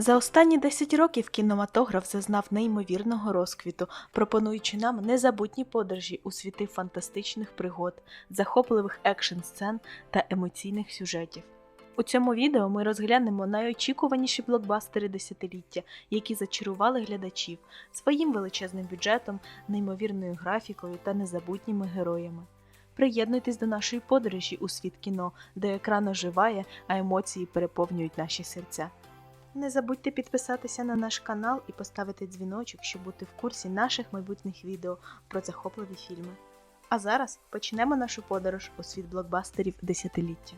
За останні 10 років кінематограф зазнав неймовірного розквіту, пропонуючи нам незабутні подорожі у світи фантастичних пригод, захопливих екшн сцен та емоційних сюжетів. У цьому відео ми розглянемо найочікуваніші блокбастери десятиліття, які зачарували глядачів своїм величезним бюджетом, неймовірною графікою та незабутніми героями. Приєднуйтесь до нашої подорожі у світ кіно, де екран оживає, а емоції переповнюють наші серця. Не забудьте підписатися на наш канал і поставити дзвіночок, щоб бути в курсі наших майбутніх відео про захопливі фільми. А зараз почнемо нашу подорож у світ блокбастерів десятиліття.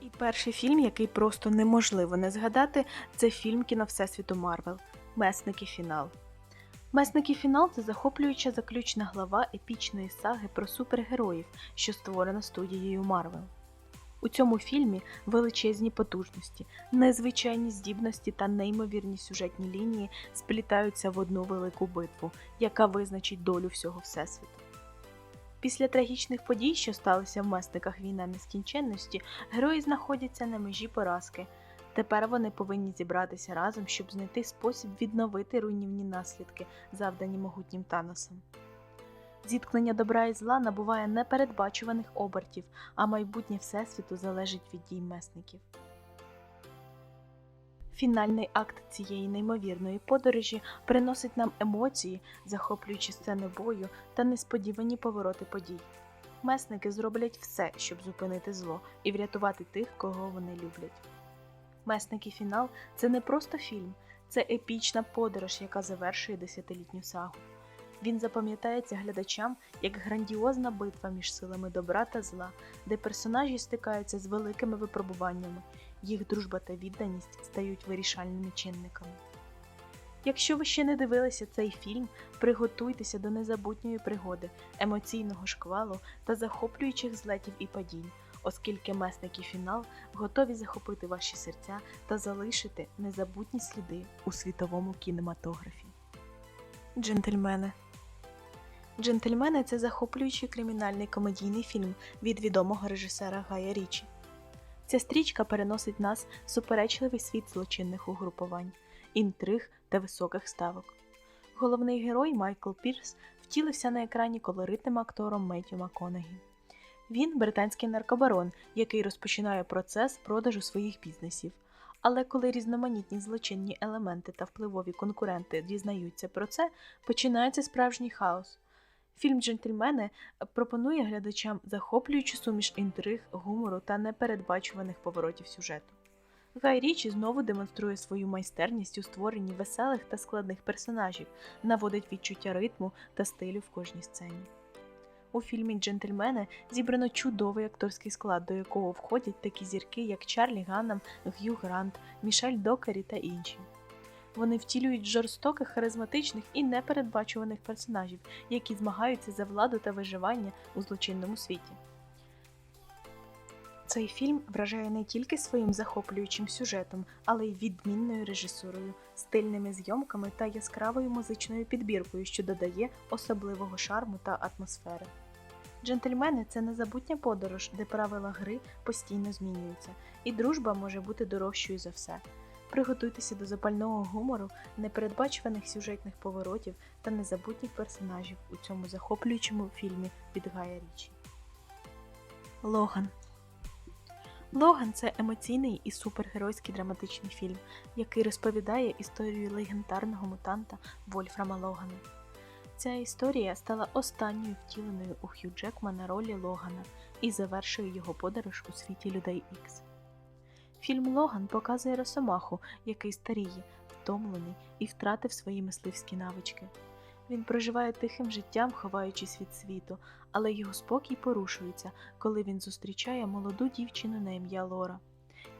І перший фільм, який просто неможливо не згадати, це фільм кіно Всесвіту Марвел Месники Фінал. Месники Фінал це захоплююча заключна глава епічної саги про супергероїв, що створена студією Марвел. У цьому фільмі величезні потужності, незвичайні здібності та неймовірні сюжетні лінії сплітаються в одну велику битву, яка визначить долю всього всесвіту. Після трагічних подій, що сталися в месниках війна нескінченності, герої знаходяться на межі поразки. Тепер вони повинні зібратися разом, щоб знайти спосіб відновити руйнівні наслідки, завдані могутнім Таносом. Зіткнення добра і зла набуває непередбачуваних обертів, а майбутнє Всесвіту залежить від дій месників. Фінальний акт цієї неймовірної подорожі приносить нам емоції, захоплюючи сцени бою та несподівані повороти подій. Месники зроблять все, щоб зупинити зло і врятувати тих, кого вони люблять. Месники фінал це не просто фільм, це епічна подорож, яка завершує десятилітню сагу. Він запам'ятається глядачам як грандіозна битва між силами добра та зла, де персонажі стикаються з великими випробуваннями, їх дружба та відданість стають вирішальними чинниками. Якщо ви ще не дивилися цей фільм, приготуйтеся до незабутньої пригоди, емоційного шквалу та захоплюючих злетів і падінь, оскільки месники фінал готові захопити ваші серця та залишити незабутні сліди у світовому кінематографі. Джентльмени Джентльмени це захоплюючий кримінальний комедійний фільм від відомого режисера Гая Річі. Ця стрічка переносить нас в суперечливий світ злочинних угрупувань, інтриг та високих ставок. Головний герой Майкл Пірс втілився на екрані колоритним актором Меттю МакКонахі. Він британський наркобарон, який розпочинає процес продажу своїх бізнесів. Але коли різноманітні злочинні елементи та впливові конкуренти дізнаються про це, починається справжній хаос. Фільм Джентльмени пропонує глядачам захоплюючу суміш інтриг, гумору та непередбачуваних поворотів сюжету. Гай Річі знову демонструє свою майстерність у створенні веселих та складних персонажів, наводить відчуття ритму та стилю в кожній сцені. У фільмі Джентльмени зібрано чудовий акторський склад, до якого входять такі зірки, як Чарлі Ганнам, Г'ю Грант, Мішель Докері та інші. Вони втілюють жорстоких, харизматичних і непередбачуваних персонажів, які змагаються за владу та виживання у злочинному світі. Цей фільм вражає не тільки своїм захоплюючим сюжетом, але й відмінною режисурою, стильними зйомками та яскравою музичною підбіркою, що додає особливого шарму та атмосфери. Джентльмени це незабутня подорож, де правила гри постійно змінюються, і дружба може бути дорожчою за все. Приготуйтеся до запального гумору, непередбачуваних сюжетних поворотів та незабутніх персонажів у цьому захоплюючому фільмі від Гая Річі. Логан Логан це емоційний і супергеройський драматичний фільм, який розповідає історію легендарного мутанта Вольфрама Логана. Ця історія стала останньою втіленою у Хью Джекмана ролі Логана і завершує його подорож у світі людей Ікс. Фільм Логан показує Росомаху, який старіє, втомлений і втратив свої мисливські навички. Він проживає тихим життям, ховаючись від світу, але його спокій порушується, коли він зустрічає молоду дівчину на ім'я Лора,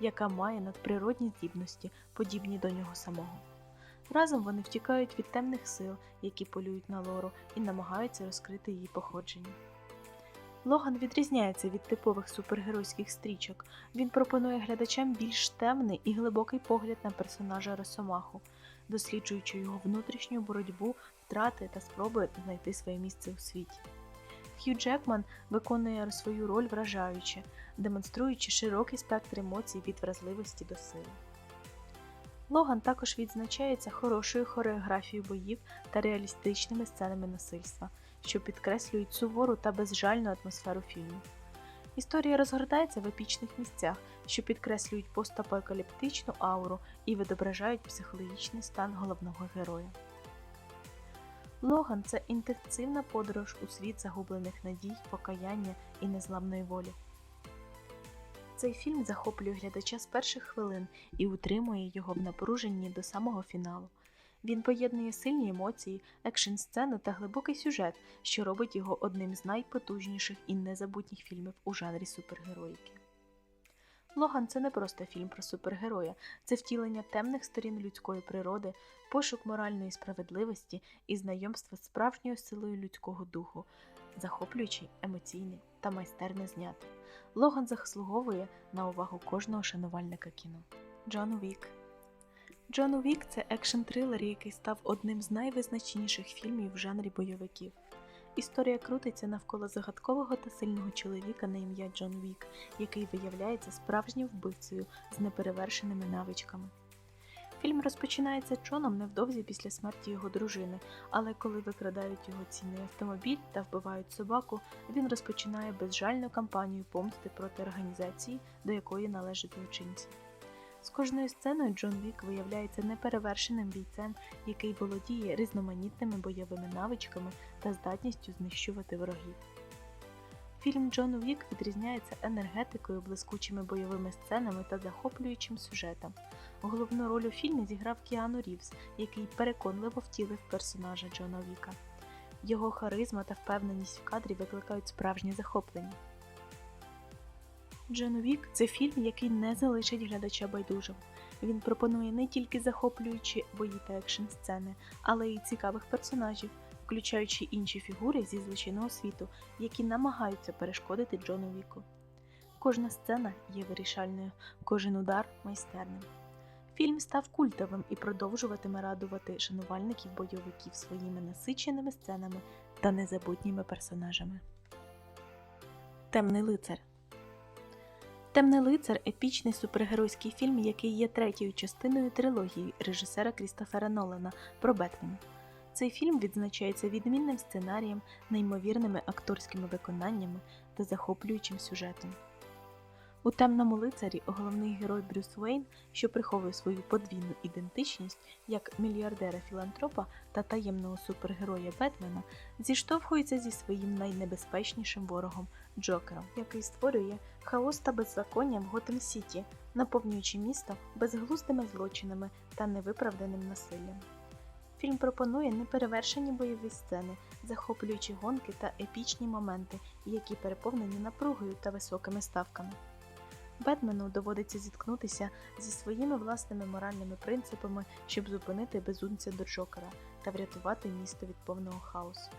яка має надприродні здібності, подібні до нього самого. Разом вони втікають від темних сил, які полюють на Лору, і намагаються розкрити її походження. Логан відрізняється від типових супергеройських стрічок. Він пропонує глядачам більш темний і глибокий погляд на персонажа Росомаху, досліджуючи його внутрішню боротьбу, втрати та спроби знайти своє місце у світі. Хью Джекман виконує свою роль вражаюче, демонструючи широкий спектр емоцій від вразливості до сили. Логан також відзначається хорошою хореографією боїв та реалістичними сценами насильства, що підкреслюють сувору та безжальну атмосферу фільму. Історія розгортається в епічних місцях, що підкреслюють постапокаліптичну ауру і відображають психологічний стан головного героя. Логан це інтенсивна подорож у світ загублених надій, покаяння і незламної волі. Цей фільм захоплює глядача з перших хвилин і утримує його в напруженні до самого фіналу. Він поєднує сильні емоції, екшн сцени та глибокий сюжет, що робить його одним з найпотужніших і незабутніх фільмів у жанрі супергероїки. Логан це не просто фільм про супергероя, це втілення темних сторін людської природи, пошук моральної справедливості і знайомство з справжньою силою людського духу, захоплюючий, емоційний та майстерно знятий. Логан заслуговує на увагу кожного шанувальника кіно. Джон Вік Джон Уік це екшн-трилер, який став одним з найвизначніших фільмів в жанрі бойовиків. Історія крутиться навколо загадкового та сильного чоловіка на ім'я Джон Вік, який виявляється справжнім вбивцею з неперевершеними навичками. Фільм розпочинається Джоном невдовзі після смерті його дружини, але коли викрадають його цінний автомобіль та вбивають собаку, він розпочинає безжальну кампанію помсти проти організації, до якої належать злочинці. З кожною сценою Джон Вік виявляється неперевершеним бійцем, який володіє різноманітними бойовими навичками та здатністю знищувати ворогів. Фільм Джон Вік відрізняється енергетикою, блискучими бойовими сценами та захоплюючим сюжетом. Головну роль у фільмі зіграв Кіану Рівз, який переконливо втілив персонажа Джона Віка. Його харизма та впевненість в кадрі викликають справжнє захоплення. Джон Вік це фільм, який не залишить глядача байдужим. Він пропонує не тільки захоплюючі бої та екшн сцени, але й цікавих персонажів, включаючи інші фігури зі злочинного світу, які намагаються перешкодити Джону Віку. Кожна сцена є вирішальною, кожен удар майстерним. Фільм став культовим і продовжуватиме радувати шанувальників бойовиків своїми насиченими сценами та незабутніми персонажами. Темний лицар Темний лицар епічний супергеройський фільм, який є третьою частиною трилогії режисера Крістофера Нолана про Бетмена. Цей фільм відзначається відмінним сценарієм, неймовірними акторськими виконаннями та захоплюючим сюжетом. У темному лицарі головний герой Брюс Уейн, що приховує свою подвійну ідентичність як мільярдера філантропа та таємного супергероя Бетмена, зіштовхується зі своїм найнебезпечнішим ворогом Джокером, який створює хаос та беззаконня в Готем Сіті, наповнюючи місто безглуздими злочинами та невиправданим насиллям. Фільм пропонує неперевершені бойові сцени, захоплюючі гонки та епічні моменти, які переповнені напругою та високими ставками. Бетмену доводиться зіткнутися зі своїми власними моральними принципами, щоб зупинити безумця до Джокера та врятувати місто від повного хаосу.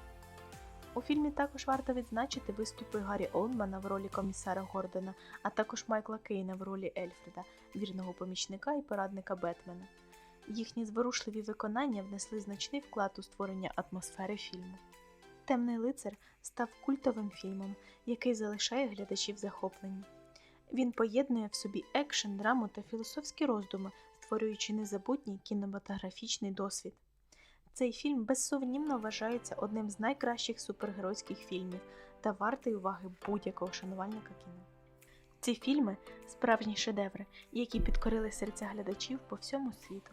У фільмі також варто відзначити виступи Гаррі Олдмана в ролі комісара Гордона, а також Майкла Кейна в ролі Ельфреда, вірного помічника і порадника Бетмена. Їхні зворушливі виконання внесли значний вклад у створення атмосфери фільму. Темний лицар став культовим фільмом, який залишає глядачів захоплені. Він поєднує в собі екшен, драму та філософські роздуми, створюючи незабутній кінематографічний досвід. Цей фільм безсумнівно вважається одним з найкращих супергеройських фільмів та вартий уваги будь-якого шанувальника кіно. Ці фільми справжні шедеври, які підкорили серця глядачів по всьому світу.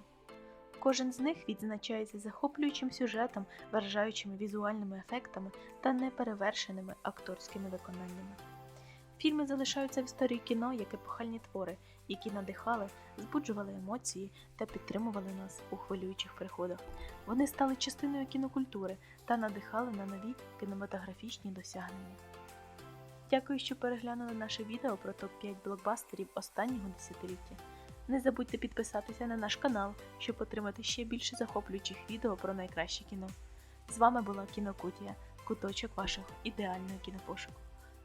Кожен з них відзначається захоплюючим сюжетом, вражаючими візуальними ефектами та неперевершеними акторськими виконаннями. Фільми залишаються в історії кіно як епохальні твори, які надихали, збуджували емоції та підтримували нас у хвилюючих приходах. Вони стали частиною кінокультури та надихали на нові кінематографічні досягнення. Дякую, що переглянули наше відео про топ-5 блокбастерів останнього десятиліття. Не забудьте підписатися на наш канал, щоб отримати ще більше захоплюючих відео про найкраще кіно. З вами була Кінокутія, куточок вашого ідеального кінопошуку.